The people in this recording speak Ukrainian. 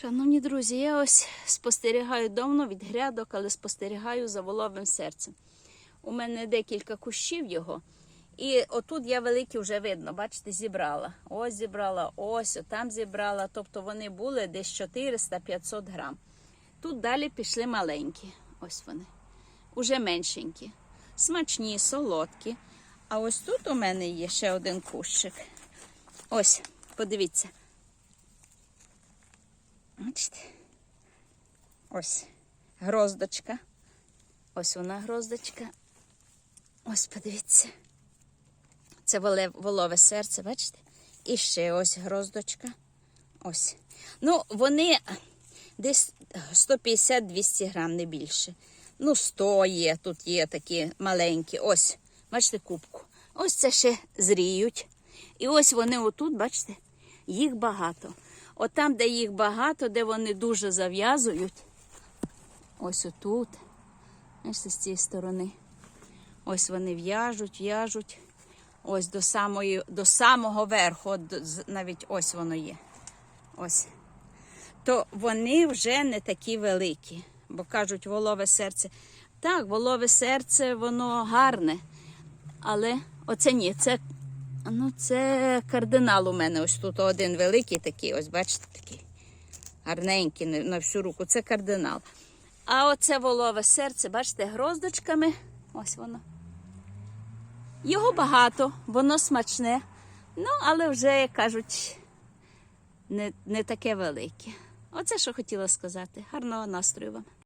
Шановні друзі, я ось спостерігаю давно від грядок, але спостерігаю за воловим серцем. У мене декілька кущів його. І отут я великі вже видно, бачите, зібрала. Ось зібрала, ось, там зібрала. Тобто вони були десь 400-500 грам. Тут далі пішли маленькі. Ось вони. Уже меншенькі. Смачні, солодкі. А ось тут у мене є ще один кущик. Ось, подивіться. Бачите? Ось гроздочка. Ось вона гроздочка. Ось подивіться. Це волове серце, бачите? І ще ось гроздочка. Ось. Ну, вони десь 150-200 грам, не більше. Ну, 100 є, тут є такі маленькі. Ось, бачите, кубку. Ось це ще зріють. І ось вони отут, бачите, їх багато. От там, де їх багато, де вони дуже зав'язують. Ось отут. Бачите, з цієї сторони. Ось вони в'яжуть, в'яжуть. Ось до самої, до самого верху, навіть ось воно є. Ось. То вони вже не такі великі, бо кажуть, волове серце. Так, волове серце, воно гарне. Але оце ні, це, ну, це кардинал у мене. Ось тут один великий такий, ось бачите, такий гарненький на, всю руку. Це кардинал. А оце волове серце, бачите, гроздочками. Ось воно. Його багато, воно смачне. Ну, але вже, як кажуть, не, не таке велике. Оце що хотіла сказати. Гарного настрою вам.